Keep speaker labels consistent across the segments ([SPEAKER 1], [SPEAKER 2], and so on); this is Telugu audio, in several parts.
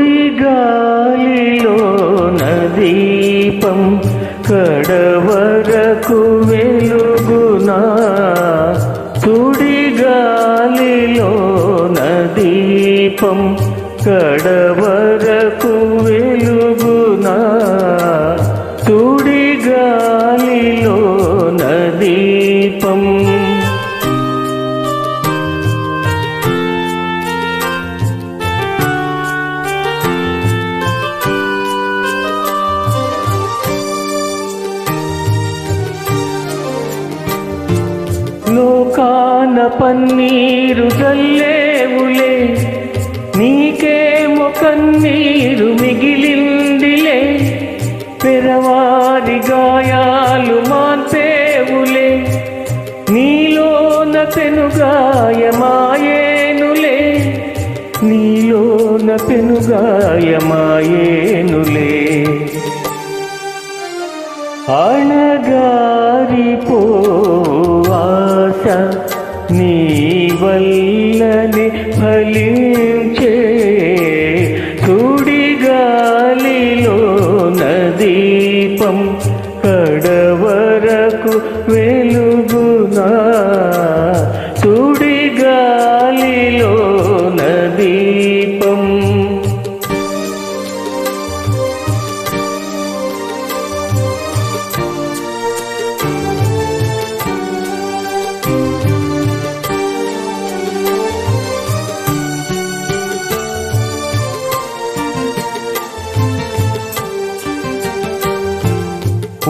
[SPEAKER 1] పొడి గాలిలో నదీపం కడవరకు వెలుగునా? తుడి గాలిలో నదీపం కడవరకు వెలుగునా? సుడిగాలిలోన లోకాన పన్నీరు జల్లేవులే నీకేమో కన్నీరు మిగిలిందిలే. పెరవారి గాయాలు మాన్పేవులే నీలోన పెనుగాయమాయేనులే నీలోన పెనుగాయమాయేనులే అణగారిపో ఆశ నీ వల్లనే ఫలించే సుడిగాలిలో నదీపం కడవరకు వెలుగునా. తుడి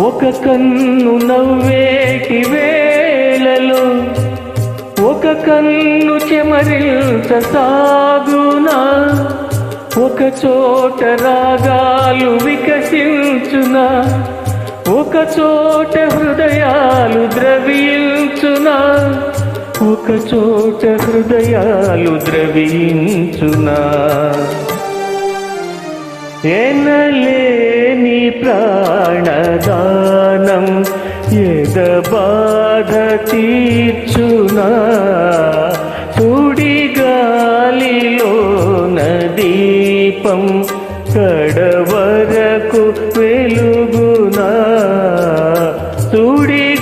[SPEAKER 1] ఒక కన్ను నవ్వేటి వేళలో ఒక కన్ను చెమరిల్త సాగునా ఒక చోట రాగాలు వికసించునా ఒక చోట హృదయాలు ద్రవించునా ఒక చోట హృదయాలు ద్రవించునా ఎనలేని ప్రాణదానం ఎద బాధ తీర్చునా? తుడి గాలిలో నదీపం కడవరకు వెలుగునా? తుడి